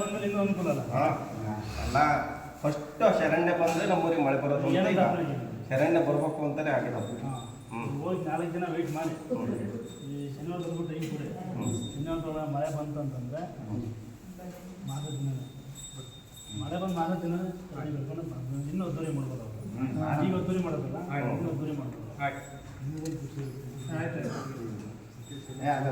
ಬಂದ್ಮೇಲೆ ಇನ್ನೂ ಅನುಕೂಲ ಅಲ್ಲ? ಹಾ ಅಲ್ಲ ಫಸ್ಟ್ ಶರಣ್ಯ ಬಂದ್ರೆ ನಮ್ಮೂರಿಗೆ ಮಳೆ ಬರೋದು ಅಂತ ಈಗ ಶರಣ್ಯ ಬರ್ಬೇಕು ಅಂತಾನೆ ಆಗಿದೆ ಹೋಗಿ ನಾಲ್ಕು ದಿನ ವೆಯ್ಟ್ ಮಾಡಿ. ಈ ಶನಿವಾರ ಬಂದ್ಬಿಟ್ಟು ಟೈಮ್ ಕೊಡಿ. ಶನಿವಾರ ಮಳೆ ಬಂತು ಅಂತಂದ್ರೆ ಮಾದ ದಿನ. ಮಳೆ ಬಂದು ಮಾದ ದಿನ ಪ್ರಾಣಿ ಬೆಳ್ಕೊಂಡು ಇನ್ನೂ ಅದ್ದೂರಿ ಮಾಡ್ಬೋದು ಅವರು. ಈಗ ಅದ್ದೂರಿ ಮಾಡೋದಲ್ಲ ಇನ್ನೂ ಅದ್ದೂರಿ ಮಾಡ್ಬೋದು. ಆಯ್ತು. ಆಯ್ತು. ಅದು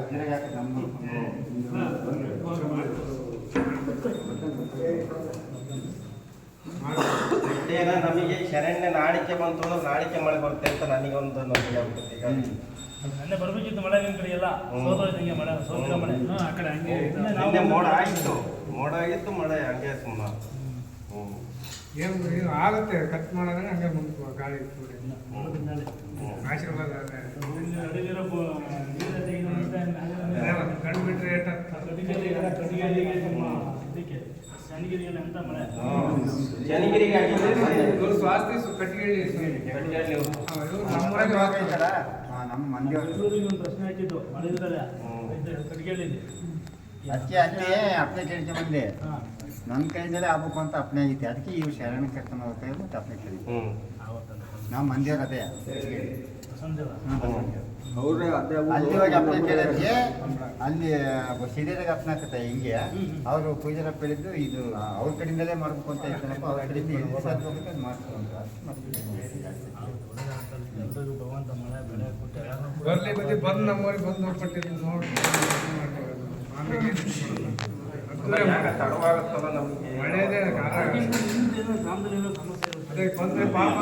ನಮಗೆ ಶರಣ್ಯ ನಾಡಿಕೆ ಬಂತು ಅಂದ್ರೆ ನಾಳಿಕೆ ಮಳೆ ಬರುತ್ತೆ ಅಂತ ನನಗೊಂದು ನಂಬಿಕೆ ಆಗ್ಬಿಡುತ್ತೆ ಈಗ ನೆನ್ನೆ ಬರ್ಬೇಕಿತ್ತು ಮಳೆ ಕಡೆ ಎಲ್ಲ. ಮಳೆ ಸೋತಿರೋ ಮಳೆ. ಹ್ಮ್, ಆ ಕಡೆ ಹಂಗೆ ನಿನ್ನೆ ಮೋಡ ಆಗಿತ್ತು. ಮೋಡ ಆಗಿತ್ತು ಮಳೆ ಹಂಗೆ ಸುಮ್ಮನೆ ಏನು ಇದು ಆಗುತ್ತೆ? ಕಟ್ ಮಾಡಿದ್ರೆ ಹಂಗೆ ಮುಂದೆ ಗಾಳಿ. ಆಶೀರ್ವಾದ ನಮ್ಮ ಅಂತ ಮಳೆ. ಜನಗಿರಿಗೆ ಇವ್ರು ಸ್ವಾಸ್ತಿ ಕಟ್ಟಿಗೆ ನಮ್ಮ ಮಂದಿ ಬೆಂಗಳೂರಿಗೆ ಒಂದು ಪ್ರಶ್ನೆ ಹಾಕಿದ್ದು ಮಳೆ. ಕಟ್ಟಿಗೆಯಲ್ಲಿ. ಅಪ್ನೆ ಕೇಳ್ಕೆ ಬಂದೆ. ನನ್ನ ಕೈಯಿಂದಲೇ ಆಗ್ಬೇಕು ಅಂತ ಅಪ್ನೆ ಐತೆ ಅದಕ್ಕೆ ಇವು ಶರಣ ಕರ್ಕೊಂಡು ಹೋಗ್ತಾ ಇರ್ಬೋದು ಅಪ್ನೆ ಕೇಳಿ ನಾವು ಮಂದಿಯವ್ರ ಅದೇ ಅಲ್ಲಿ ಹೋಗಿ ಅಪ್ಪನ ಕೇಳಿದ್ಗೆ ಅಲ್ಲಿ ಸಿರಿಯಾದಾಗ ಅಪ್ನೆ ಹಾಕತ್ತೆ ಹಿಂಗೆ. ಅವರು ಪೂಜಾರ ಹೇಳಿದ್ದು ಇದು ಅವ್ರ ಕಡೆಯಿಂದಲೇ ಮಾಡ್ಬೇಕು ಅಂತ ಹೇಳ್ತಾರಪ್ಪ ಅವ್ರ ಕಡೆಯಿಂದ ಎಲ್ಲಿ ಸಾಧ್ಯ ಹೋಗುತ್ತೆ ಅದು ಅಂತ. ಬರ್ಲಿ ಬದಿ ಬಂದು ನಮ್ಮವ್ರಿಗೆ ಬಂದು ಹೋಗ್ಬಿಟ್ಟಿದ್ದು ನೋಡಿ. ಅದೇ ಬಂದ್ರೆ ಪಾಪ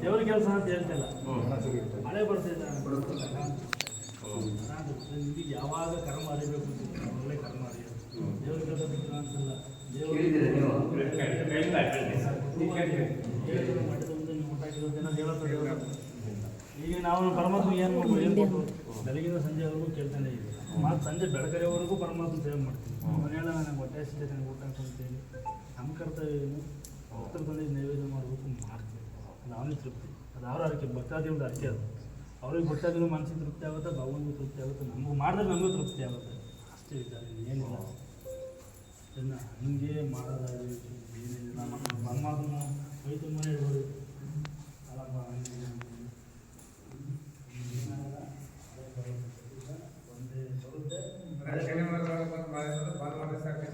ದೇವ್ರ ಕೆಲಸ ಅಂತ ಹೇಳ್ತಿಲ್ಲ ಮಳೆ ನಿಮಗೆ ಯಾವಾಗ ಕರ್ಮ ಅರಿಬೇಕು ಒಳ್ಳೆ ಕರ್ಮ ಅರಿಯೋದು ದೇವ್ರ ಕೆಲಸ ಬಿಟ್ಟು ಅನ್ಸಲ್ಲ ದೇವರು ಮಾಡಿದಂತೆ ನೀವು ಊಟ. ಈಗ ನಾವು ಪರಮಾತ್ಮ ಏನು ಮಾಡ್ಬೋದು ಹೇಳ್ಬೋದು. ಬೆಳಗಿನ ಸಂಜೆವರೆಗೂ ಕೇಳ್ತಾನೆ ಇದ್ದೀವಿ ಮತ್ತು ಸಂಜೆ ಬೆಳಕರೆವರೆಗೂ ಪರಮಾತ್ಮ ಸೇವೆ ಮಾಡ್ತೀವಿ ಮನೆಯಲ್ಲ ನನಗೆ ಹೊಟ್ಟೆ ಹಸಿದೆ ನನಗೆ ಊಟ ಅಂತೇಳಿ ನಮ್ಮ ಕರ್ತವ್ಯ ಏನು? ಭಕ್ತರ ತಂದೆ ನೈವೇದ್ಯ ಮಾಡಬೇಕು ಮಾಡ್ತೀವಿ ಅದು ತೃಪ್ತಿ. ಅದು ಅವರ ಅರಿಕೆ ಭಕ್ತಾದಿಗಳ ಅರಿಕೆ ಅದು. ಅವ್ರಿಗೆ ಭಕ್ತಾದಿಗಳು ಮನಸ್ಸಿಗೆ ತೃಪ್ತಿ ಆಗುತ್ತೆ ಭಗವಂತನಿಗೆ ತೃಪ್ತಿ ಆಗುತ್ತೆ? ನಮಗೂ ಮಾಡಿದ್ರೆ ನಮಗೂ ತೃಪ್ತಿ ಆಗುತ್ತೆ. ಅಷ್ಟೇ ವಿಚಾರ ಏನಿಲ್ಲ ಇನ್ನು ಹಿಂಗೆ ಮತ್ತು ಮಾಡಿದ್ರೆ ಬಂದ್ ಮಾಡಿ ಸಾಕು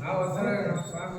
ನಾವು ಒಂದ್ಸಲ ಸ್ವಾಮಿ